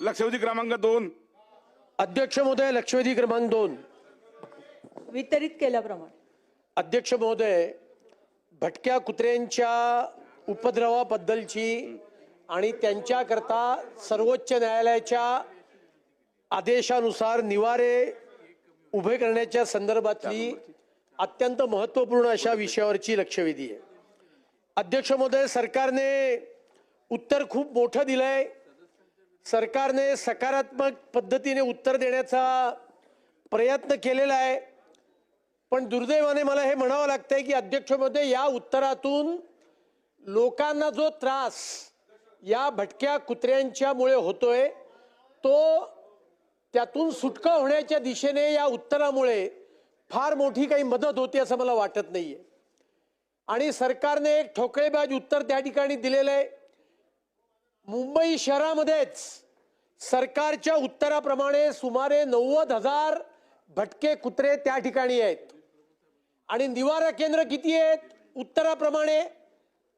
लक्षवेधी क्रमांक दोन. अध्यक्ष महोदय लक्षवेधी क्रमांक दोन. वितरित केल्याप्रमाणे. अध्यक्ष महोदय भटक्या कुत्र्यांच्या उपद्रवाबद्दलची आणि त्यांच्याकरता सर्वोच्च न्यायालयाच्या आदेशानुसार निवारे उभे करण्याच्या संदर्भातली अत्यंत महत्त्वपूर्ण अशा विषयावरची लक्षवेधी आहे. अध्यक्ष महोदय सरकारने उत्तर खूप मोठं दिलंय. सरकारने सकारात्मक पद्धतीने उत्तर देण्याचा प्रयत्न केलेला आहे. पण दुर्दैवाने मला हे म्हणावं लागतं आहे की अध्यक्षमध्ये या उत्तरातून लोकांना जो त्रास या भटक्या कुत्र्यांच्यामुळे होतोय तो त्यातून सुटका होण्याच्या दिशेने या उत्तरामुळे फार मोठी काही मदत होते असं मला वाटत नाही आहे आणि सरकारने एक ठोकळेबाज उत्तर त्या ठिकाणी दिलेलं आहे. मुंबई शहरामध्येच सरकारच्या उत्तराप्रमाणे सुमारे नव्वद हजार भटके कुत्रे त्या ठिकाणी आहेत. आणि निवारा केंद्र किती आहेत? उत्तराप्रमाणे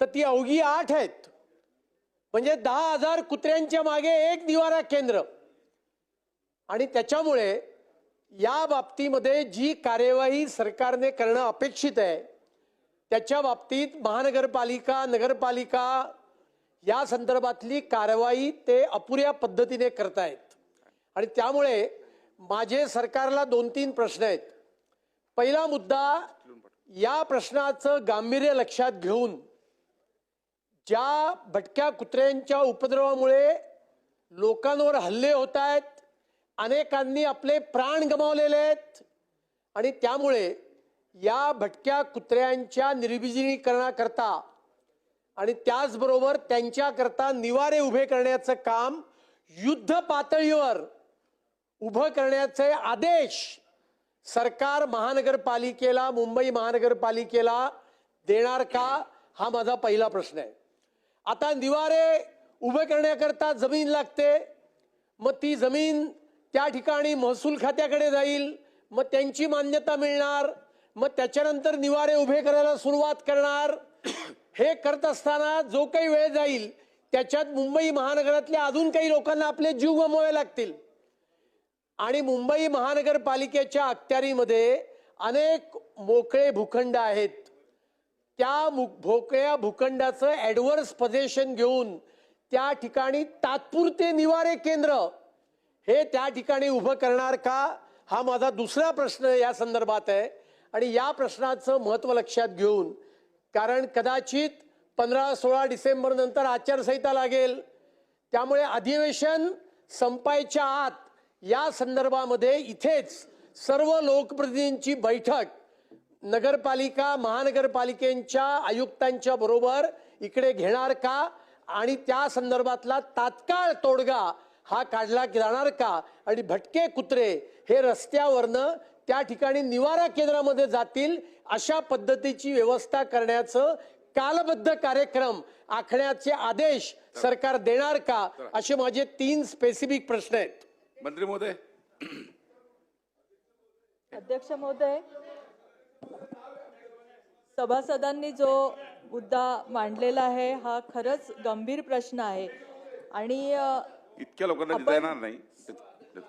तर ती अवघी आठ आहेत. म्हणजे दहा हजार कुत्र्यांच्या मागे एक निवारा केंद्र. आणि त्याच्यामुळे या बाबतीमध्ये जी कार्यवाही सरकारने करणं अपेक्षित आहे त्याच्या बाबतीत महानगरपालिका नगरपालिका या संदर्भातली कारवाई ते अपुऱ्या पद्धतीने करतायत. आणि त्यामुळे माझे सरकारला दोन तीन प्रश्न आहेत. पहिला मुद्दा या प्रश्नाचं गांभीर्य लक्षात घेऊन ज्या भटक्या कुत्र्यांच्या उपद्रवामुळे लोकांवर हल्ले होत आहेत अनेकांनी आपले प्राण गमावलेले आहेत आणि त्यामुळे या भटक्या कुत्र्यांच्या निर्विजिनीकरणाकरता आणि त्याचबरोबर त्यांच्याकरता निवारे उभे करण्याचं काम युद्ध पातळीवर उभं करण्याचे आदेश सरकार महानगरपालिकेला मुंबई महानगरपालिकेला देणार का? हा माझा पहिला प्रश्न आहे. आता निवारे उभे करण्याकरता जमीन लागते मग ती जमीन त्या ठिकाणी महसूल खात्याकडे जाईल मग त्यांची मान्यता मिळणार मग त्याच्यानंतर निवारे उभे करायला सुरुवात करणार हे करत असताना जो काही वेळ जाईल त्याच्यात मुंबई महानगरातल्या अजून काही लोकांना आपले जीव गमवावे लागतील. आणि मुंबई महानगरपालिकेच्या अखत्यारीमध्ये अनेक मोकळे भूखंड आहेत. त्या मु- भोकळ्या भूखंडाचं ॲडव्हर्स पजेशन घेऊन त्या ठिकाणी तात्पुरते निवारे केंद्र हे त्या ठिकाणी उभं करणार का? हा माझा दुसरा प्रश्न या संदर्भात आहे. आणि या प्रश्नाचं महत्त्व लक्षात घेऊन कारण कदाचित पंधरा सोळा डिसेंबर नंतर आचारसंहिता लागेल. त्यामुळे अधिवेशन संपायच्या आत या संदर्भामध्ये इथेच सर्व लोकप्रतिनिधींची बैठक नगरपालिका महानगरपालिकेच्या आयुक्तांच्या बरोबर इकडे घेणार का? आणि त्या संदर्भातला तात्काळ तोडगा हा काढला जाणार का? आणि भटके कुत्रे हे रस्त्यावरनं त्या ठिकाणी निवारा केंद्रामध्ये जातील अशा पद्धतीची व्यवस्था करण्याचं कालबद्ध कार्यक्रम आखण्याचे आदेश सरकार देणार का असे माझे तीन स्पेसिफिक प्रश्न आहेत. मंत्री महोदय. अध्यक्ष महोदय सभासदांनी जो मुद्दा मांडलेला आहे हा खरंच गंभीर प्रश्न आहे. आणि इतक्या लोकांना नाही.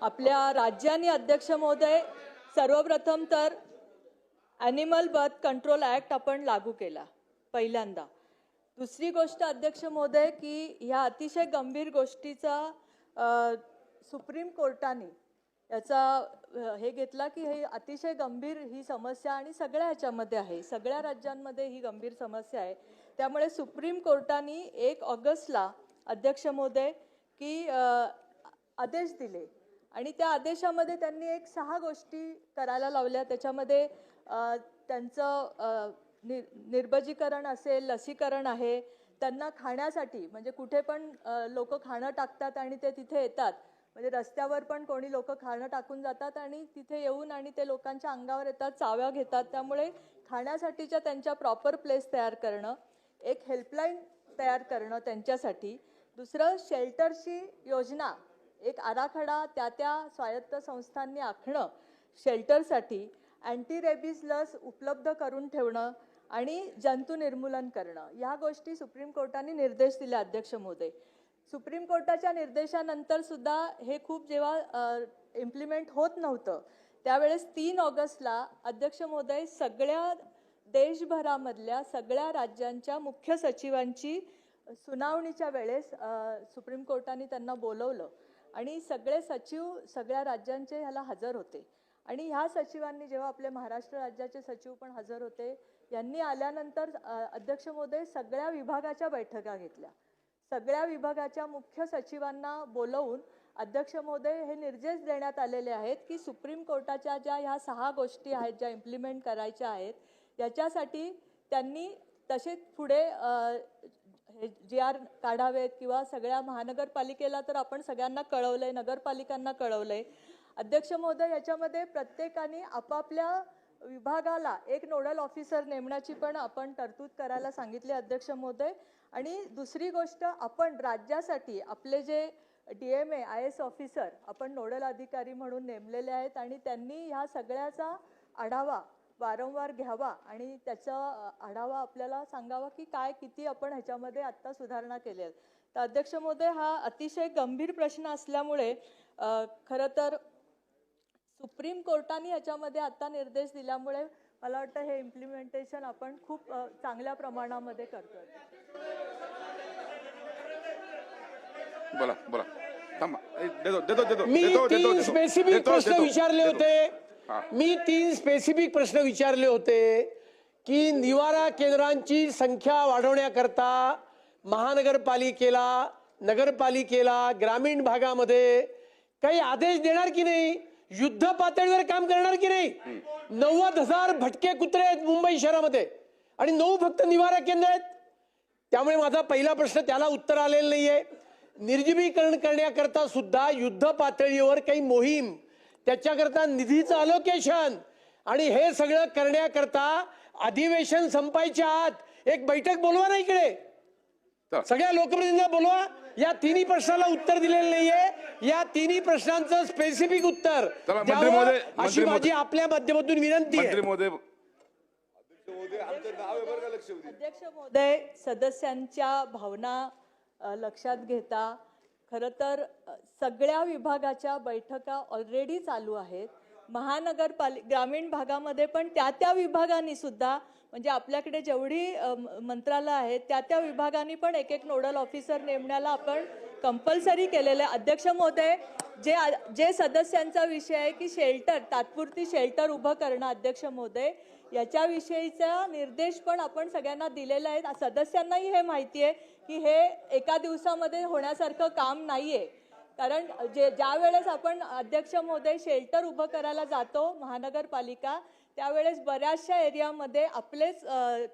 आपल्या राज्याने अध्यक्ष महोदय सर्वप्रथम तर ॲनिमल बर्थ कंट्रोल ॲक्ट आपण लागू केला पहिल्यांदा. दुसरी गोष्ट अध्यक्ष महोदय की ह्या अतिशय गंभीर गोष्टीचा सुप्रीम कोर्टाने याचा हे घेतला की हे अतिशय गंभीर ही समस्या आणि सगळ्या ह्याच्यामध्ये आहे सगळ्या राज्यांमध्ये ही गंभीर समस्या आहे. त्यामुळे सुप्रीम कोर्टाने एक ऑगस्टला अध्यक्ष महोदय की आदेश दिले आणि त्या आदेशामध्ये त्यांनी एक सहा गोष्टी करायला लावल्या. त्याच्यामध्ये त्यांचं नि निर्बजीकरण असेल लसीकरण आहे त्यांना खाण्यासाठी म्हणजे कुठे पण लोक खाणं टाकतात आणि ते तिथे येतात. म्हणजे रस्त्यावर पण कोणी लोक खाणं टाकून जातात आणि तिथे येऊन आणि ते लोकांच्या अंगावर येतात चाव्या घेतात. त्यामुळे खाण्यासाठीच्या त्यांच्या प्रॉपर प्लेस तयार करणं एक हेल्पलाईन तयार करणं त्यांच्यासाठी. दुसरं शेल्टरची योजना एक आराखडा त्या त्या स्वायत्त संस्थांनी आखणं शेल्टरसाठी अँटी रेबीज लस उपलब्ध करून ठेवणं आणि जंतू निर्मूलन करणं. या गोष्टी सुप्रीम कोर्टाने निर्देश दिले अध्यक्ष महोदय. सुप्रीम कोर्टाच्या निर्देशानंतर सुद्धा हे खूप जेव्हा इम्प्लिमेंट होत नव्हतं त्यावेळेस तीन ऑगस्टला अध्यक्ष महोदय सगळ्या देशभरामधल्या सगळ्या राज्यांच्या मुख्य सचिवांची सुनावणीच्या वेळेस सुप्रीम कोर्टाने त्यांना बोलवलं. आणि सगळे सचिव सगळ्या राज्यांचे ह्याला हजर होते. आणि ह्या सचिवांनी जेव्हा आपले महाराष्ट्र राज्याचे सचिव पण हजर होते यांनी आल्यानंतर अध्यक्ष महोदय सगळ्या विभागाच्या बैठका घेतल्या. सगळ्या विभागाच्या मुख्य सचिवांना बोलवून अध्यक्ष महोदय हे निर्देश देण्यात आलेले आहेत की सुप्रीम कोर्टाच्या ज्या ह्या सहा गोष्टी आहेत ज्या इम्प्लिमेंट करायच्या आहेत याच्यासाठी त्यांनी तसेच पुढे म्हणजे जी आर काढावेत किंवा सगळ्या महानगरपालिकेला तर आपण सगळ्यांना कळवलं आहे नगरपालिकांना कळवलंय. अध्यक्ष महोदय याच्यामध्ये प्रत्येकाने आपापल्या विभागाला एक नोडल ऑफिसर नेमण्याची पण आपण तरतूद करायला सांगितली अध्यक्ष महोदय. आणि दुसरी गोष्ट आपण राज्यासाठी आपले जे D M A I S officer आपण नोडल अधिकारी म्हणून नेमलेले आहेत आणि त्यांनी ह्या सगळ्याचा आढावा वारंवार घ्यावा आणि त्याचा आढावा आपल्याला सांगावा की काय किती आपण ह्याच्यामध्ये आत्ता सुधारणा केल्या आहेत तर अध्यक्ष महोदय हा अतिशय गंभीर प्रश्न असल्यामुळे खरं तर सुप्रीम कोर्टाने याच्यामध्ये आता निर्देश दिल्यामुळे मला वाटतं हे इम्प्लिमेंटेशन आपण खूप चांगल्या प्रमाणामध्ये करतोय बोला बोला देतो देतो देतो मी देतो देतो तीन देतो. स्पेसिफिक देतो, प्रश्न देतो, विचारले देतो. होते. मी तीन स्पेसिफिक प्रश्न विचारले होते की निवारा केंद्रांची संख्या वाढवण्याकरता महानगरपालिकेला नगरपालिकेला ग्रामीण भागामध्ये काही आदेश देणार की नाही? युद्ध पातळीवर काम करणार की नाही? नव्वद हजार भटके कुत्रे आहेत मुंबई शहरामध्ये आणि नऊ फक्त निवारा केंद्र आहेत. त्यामुळे माझा पहिला प्रश्न त्याला उत्तर आलेलं नाहीये. निर्जीवीकरण करण्याकरता सुद्धा युद्ध पातळीवर काही मोहीम त्याच्याकरता निधीचं अलोकेशन आणि हे सगळं करण्याकरता अधिवेशन संपायच्या आत एक बैठक बोलवा ना इकडे. सगळ्या लोकप्रतिनिधींना बोलवा. या तिन्ही प्रश्नाला उत्तर दिलेलं नाहीये. या तिन्ही प्रश्नांचं स्पेसिफिक उत्तर अशी माझी महोदय. आपल्या माध्यमातून विनंती आहे. अध्यक्ष महोदय सदस्यांच्या भावना लक्षात घेता खरं तर सगळ्या विभागाच्या बैठका ऑलरेडी चालू आहेत. महानगरपालिका ग्रामीण भागामध्ये पण त्या त्या विभागांनी सुद्धा म्हणजे आपल्याकडे जेवढी म- मंत्रालय आहेत त्या त्या विभागांनी पण एक एक नोडल ऑफिसर नेमण्याला आपण कंपल्सरी केलेलं आहे. अध्यक्ष महोदय जे जे सदस्यांचा विषय आहे की शेल्टर तात्पुरती शेल्टर उभं करणं अध्यक्ष महोदय याच्याविषयीचा निर्देश पण आपण सगळ्यांना दिलेला आहे. सदस्यांनाही हे माहिती आहे की हे एका दिवसामध्ये होण्यासारखं काम नाही आहे कारण जे ज्या वेळेस आपण अध्यक्ष महोदय शेल्टर उभं करायला जातो महानगरपालिका त्यावेळेस बऱ्याचशा एरियामध्ये आपलेच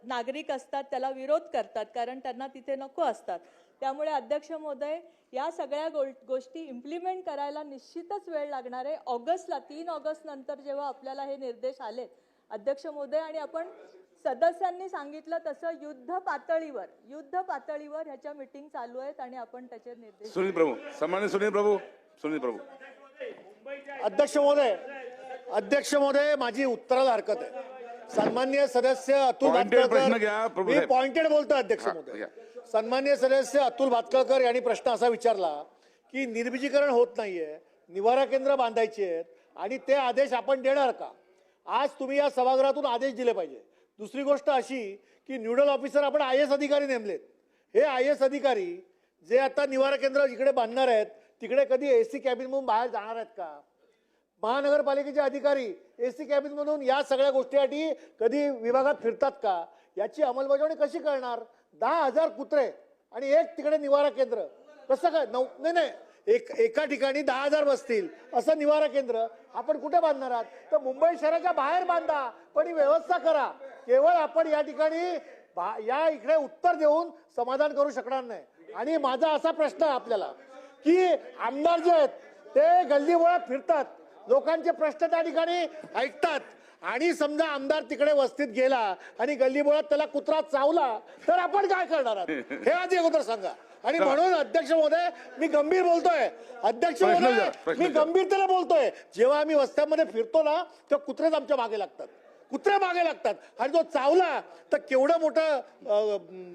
नागरिक असतात त्याला विरोध करतात कारण त्यांना तिथे नको असतात. त्यामुळे अध्यक्ष महोदय या सगळ्या गो गोष्टी इम्प्लिमेंट करायला निश्चितच वेळ लागणार आहे. ऑगस्टला तीन ऑगस्ट नंतर जेव्हा आपल्याला हे निर्देश आलेत अध्यक्ष महोदय आणि आपण सदस्यांनी सांगितलं तसं युद्ध पातळीवर युद्ध पातळीवर ह्याच्या मिटिंग चालू आहेत आणि आपण त्याचे निर्देश सुनील प्रभू. सन्मान्य सुनील प्रभू. सुनील प्रभू. अध्यक्ष महोदय अध्यक्ष महोदय माझी उत्तराला हरकत आहे. सन्मान्य सदस्य अतुल Pointed प्रश्न घ्या, भातखळकर प्रभू मी साहेब. पॉइंटेड बोलतो अध्यक्ष हा, महोदय. घ्या. सन्मान्य सदस्य अतुल भातखळकर यांनी प्रश्न असा विचारला की निर्बीजीकरण होत नाहीये निवारा केंद्र बांधायची आहेत आणि ते आदेश आपण देणार का? आज तुम्ही या सभागृहातून आदेश दिले पाहिजे. दुसरी गोष्ट अशी की न्यूडल ऑफिसर आपण आय एस अधिकारी नेमलेत. हे आय एस अधिकारी जे आता निवारा केंद्र इकडे बांधणार आहेत तिकडे कधी ए सी कॅबिनमधून बाहेर जाणार आहेत का? महानगरपालिकेचे अधिकारी ए सी कॅबिनमधून या सगळ्या गोष्टीसाठी कधी विभागात फिरतात का? याची अंमलबजावणी कशी करणार? दहा हजार कुत्रे आणि एक तिकडे निवारा केंद्र. कसं काय? नऊ नाही नाही. एक एका ठिकाणी दहा हजार बसतील. असं निवारा केंद्र. आपण कुठे बांधणार आहात? तर मुंबई शहराच्या बाहेर बांधा पण ही व्यवस्था करा. केवळ आपण या ठिकाणी या इकडे उत्तर देऊन समाधान करू शकणार नाही. आणि माझा असा प्रश्न आहे आपल्याला की आमदार जे आहेत ते गल्लीमुळे फिरतात. लोकांचे प्रश्न त्या ठिकाणी ऐकतात. आणि समजा आमदार तिकडे वस्तीत गेला आणि गल्लीमुळात त्याला कुत्रा चावला तर आपण काय करणार आहात? हे आधी अगोदर सांगा. आणि म्हणून अध्यक्ष महोदय मी गंभीर बोलतोय. अध्यक्ष महोदय मी. गंभीरतेने बोलतोय. जेव्हा आम्ही वस्त्यांमध्ये फिरतो ना तेव्हा कुत्रेच आमच्या मागे लागतात. कुत्र्या मागे लागतात. आणि तो चावला तर केवढं मोठं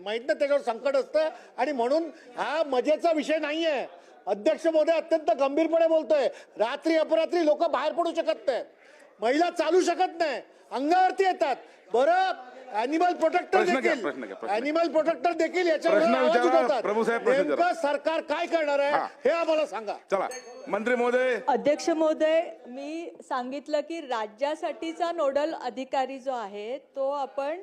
माहीत नाही त्याच्यावर संकट असतं. आणि म्हणून हा मजेचा विषय नाहीये. अध्यक्ष मोदी अत्यंत गंभीरपणे बोलतोय. रात्री अपरात्री लोक बाहेर पडू शकत नाही महिला चालू शकत नाही. अंगावरती येतात. बरं अॅनिमल प्रोटेक्टर प्रश्न घ्या, देखील प्रश्न घ्या, प्रश्न. अॅनिमल प्रोटेक्टर देखील याच्यावर प्रश्न आवाज विचारा, उठवतात. प्रभूसाहेब, प्रश्न विचारा. नेमकं सरकार काय करणार आहे हा. हे आम्हाला सांगा चला मंत्री महोदय अध्यक्ष महोदय मी सांगितलं की राज्यासाठीचा नोडल अधिकारी जो आहे तो आपण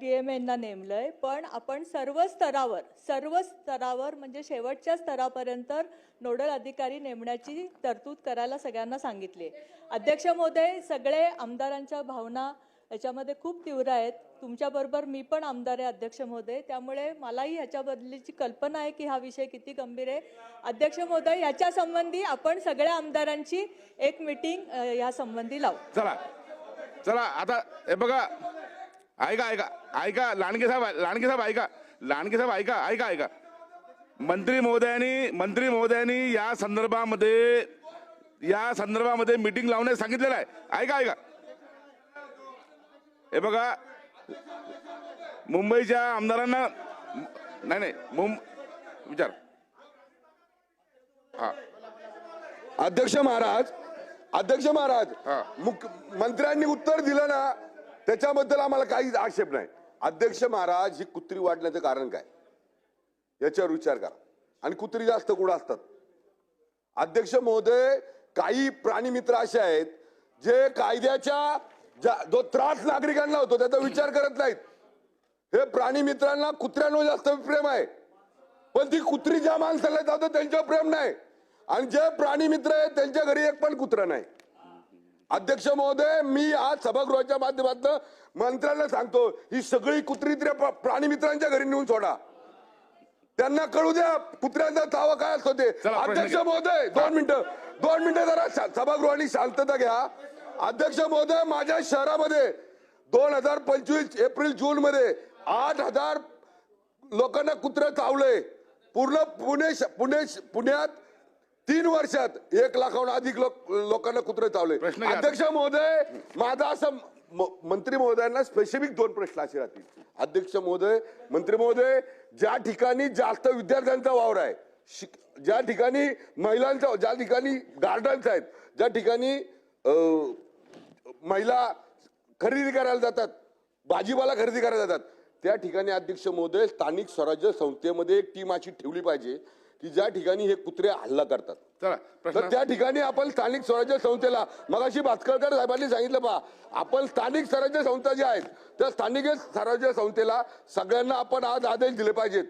डी एम नेमलंय पण आपण सर्व स्तरावर सर्व स्तरावर म्हणजे शेवटच्या स्तरापर्यंत नोडल अधिकारी नेमण्याची तरतूद करायला सगळ्यांना सांगितली अध्यक्ष महोदय सगळे आमदारांच्या भावना याच्यामध्ये खूप तीव्र आहेत. तुमच्याबरोबर मी पण आमदार आहे अध्यक्ष महोदय. त्यामुळे मलाही ह्याच्याबद्दलची कल्पना आहे की हा विषय किती गंभीर आहे. अध्यक्ष महोदय याच्या संबंधी आपण सगळ्या आमदारांची एक मिटिंग या संबंधी लावू. चला. चला आता हे बघा. ऐका ऐका. ऐका लांडगे साहेब लांडगे साहेब ऐका. लांडगे साहेब ऐका ऐका ऐका. मंत्री महोदयांनी मंत्री महोदयांनी या संदर्भामध्ये या संदर्भामध्ये मीटिंग लावण्यास सांगितलेलं आहे. ऐका ऐका. हे बघा. मुंबईच्या आमदारांना नाही नाही मुंब विचार. हा. अध्यक्ष महाराज अध्यक्ष महाराज हा. मुख मंत्र्यांनी उत्तर दिलं ना त्याच्याबद्दल आम्हाला काहीच आक्षेप नाही. अध्यक्ष महाराज ही कुत्री वाढण्याचं कारण काय? याच्यावर विचार करा. आणि कुत्री जास्त कुठं असतात? अध्यक्ष महोदय काही प्राणी मित्र असे आहेत जे कायद्याच्या जो त्रास नागरिकांना होतो त्याचा विचार करत नाहीत. हे प्राणी मित्रांना कुत्र्यांवर जास्त प्रेम आहे. पण ती कुत्री ज्या माणसाला जातं त्यांच्यावर प्रेम नाही. आणि जे प्राणी मित्र आहेत त्यांच्या घरी एक पण कुत्रा नाही. अध्यक्ष महोदय मी आज सभागृहाच्या माध्यमातून मंत्र्यांना सांगतो ही सगळी कुत्री प्राणी मित्रांच्या घरी नेऊन सोडा. त्यांना कळू द्या कुत्र्यांचा तावा काय असतो ते. अध्यक्ष. महोदय दोन मिनिटं दोन मिनिटं जरा सभागृहाने शांतता घ्या. अध्यक्ष महोदय माझ्या शहरामध्ये दोन हजार पंचवीस एप्रिल जून मध्ये आठ हजार लोकांना कुत्रे चावले. पूर्ण पुणे पुणे पुण्यात तीन वर्षात एक लाखाहून अधिक लोक लोकांना कुत्रे चावले. अध्यक्ष महोदय माझा असं मंत्री महोदयांना स्पेसिफिक दोन प्रश्न असे राहतील. अध्यक्ष महोदय मंत्री महोदय ज्या ठिकाणी जास्त विद्यार्थ्यांचा वावर आहे शिक- ज्या ठिकाणी महिलांचा ज्या ठिकाणी गार्डन्स आहेत ज्या ठिकाणी महिला खरेदी करायला जातात भाजीपाला खरेदी करायला जातात. त्या ठिकाणी अध्यक्ष महोदय स्थानिक स्वराज्य संस्थेमध्ये एक टीम अशी ठेवली पाहिजे की ज्या ठिकाणी हे कुत्रे हल्ला करतात. चला तर त्या ठिकाणी आपण स्थानिक स्वराज्य संस्थेला मगाशी भास्करकर साहेबांनी सांगितलं पहा आपण स्थानिक स्वराज्य संस्था ज्या आहेत त्या स्थानिक स्वराज्य संस्थेला सगळ्यांना आपण आज आदेश दिले पाहिजेत.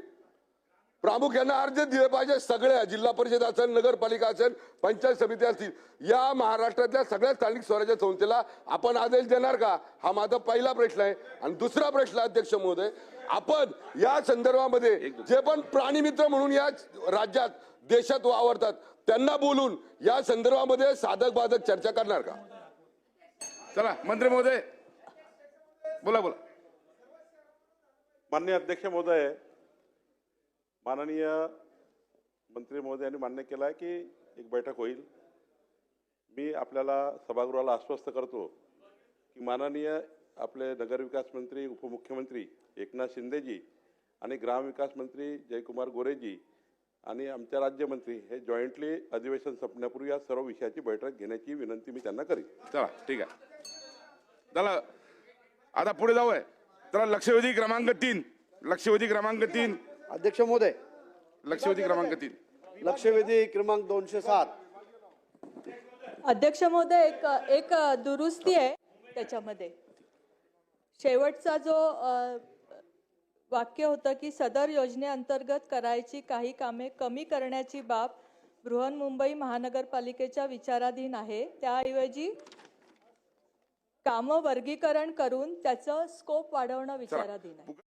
प्रामुख्याने अर्ज दिले पाहिजे. सगळ्या जिल्हा परिषद असेल नगरपालिका असेल पंचायत समिती असतील या महाराष्ट्रातल्या सगळ्या स्थानिक स्वराज्य संस्थेला आपण आदेश देणार का? हा माझा पहिला प्रश्न आहे. आणि दुसरा प्रश्न अध्यक्ष महोदय आपण या संदर्भामध्ये जे पण प्राणी मित्र म्हणून या राज्यात देशात वावरतात त्यांना बोलून या संदर्भामध्ये साधक बाधक चर्चा करणार का? चला मंत्री महोदय. बोला बोला. माननीय अध्यक्ष महोदय माननीय मंत्री महोदयांनी मान्य केलं आहे की एक बैठक होईल. मी आपल्याला सभागृहाला आश्वस्त करतो की माननीय आपले नगरविकास मंत्री उपमुख्यमंत्री एकनाथ शिंदेजी आणि ग्रामविकास मंत्री जयकुमार गोरेजी आणि आमच्या राज्यमंत्री हे जॉईंटली अधिवेशन संपण्यापूर्वी या सर्व विषयाची बैठक घेण्याची विनंती मी त्यांना करीन. चला ठीक आहे. चला आता पुढे जाऊ आहे चला लक्षवेधी क्रमांक तीन. लक्षवेधी क्रमांक तीन. अध्यक्ष महोदय. लक्षवेधी क्रमांक तीन लक्षवेधी क्रमांक दोनशे सात. अध्यक्ष महोदय एक एक दुरुस्ती आहे त्याच्यामध्ये. शेवटचा जो वाक्य होतं की सदर योजनेअंतर्गत करायची काही कामे कमी करण्याची बाब बृहन्मुंबई महानगरपालिकेच्या विचाराधीन आहे. त्याऐवजी कामं वर्गीकरण करून त्याचं स्कोप वाढवणं विचाराधीन आहे.